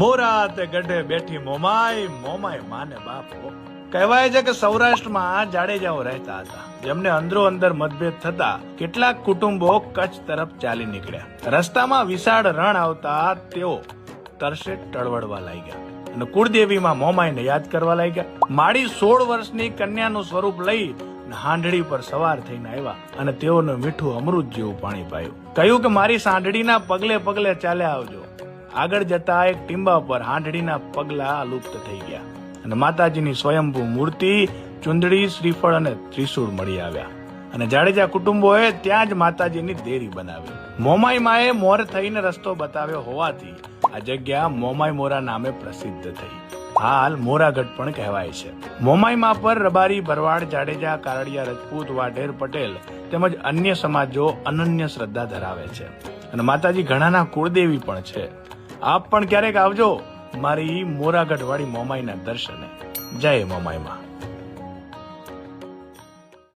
મોરા ગઢે બેઠી મોમાય મોમાય માને બાપો. કહેવાય છે કે સૌરાષ્ટ્રમાં જાડેજાઓ રહેતા હતા. જેમને અંદરો અંદર મતભેદ થતા કેટલાક કુટુંબો કચ્છ તરફ ચાલી નીકળ્યા. રસ્તામાં વિશાળ રણ આવતા તેઓ તરસે ટળવડવા લાગ્યા અને કુળદેવીમાં મોમાઈને યાદ કરવા લાગ્યા. માડી સોળ વર્ષની કન્યાનું સ્વરૂપ લઈ હાંડડી પર સવાર થઈને આવ્યા અને તેઓનું મીઠું અમૃત જેવું પાણી પાયું. કહ્યું કે મારી સાંઢડીના પગલે પગલે ચાલ્યા આવજો. આગળ જતા એક ટીંબા પર હાંડડીના પગલા લુપ્ત થઈ ગયા અને માતાજીની સ્વયંભૂ મૂર્તિ, ચુંદડી, શ્રીફળ અને ત્રિશૂળ મળી આવ્યા. અને જાડેજા કુટુંબોએ ત્યાં જ માતાજીની દેરી બનાવી. મોમાઈ માએ મોર થઈને રસ્તો બતાવ્યો હોવાથી આ જગ્યા મોમાઈ મોરા નામે પ્રસિદ્ધ થઈ. હાલ મોરાગઢ પણ કહેવાય છે. મોમાઈ મા પર રબારી, ભરવાડ, જાડેજા, કારડિયા, રજપૂત, વાઢેર, પટેલ તેમજ અન્ય સમાજો અનન્ય શ્રદ્ધા ધરાવે છે. અને માતાજી ઘણાના કુળદેવી પણ છે. આપ પણ ક્યારેક આવજો મારી મોરાગઢ વાળી મોમાઈના દર્શને. જય મોમાઈમાં.